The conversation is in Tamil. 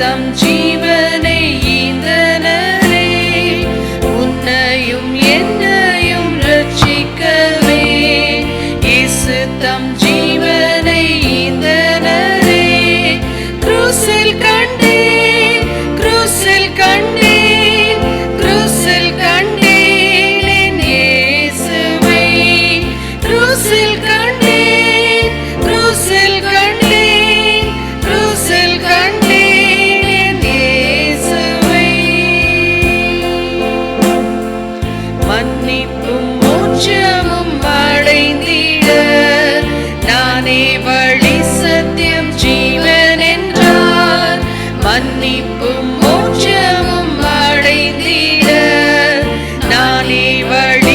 தம் ஜீவனை ஈந்தனரே உன்னையும் என்னையும் ரட்சிக்கவே. இசு தம் மன்னிப்பும் மோட்சமும் அடைந்திட. நானே வழி சத்தியம் ஜீவன் என்றார். மன்னிப்பும் மோட்சமும் அடைந்திட. நானே வழி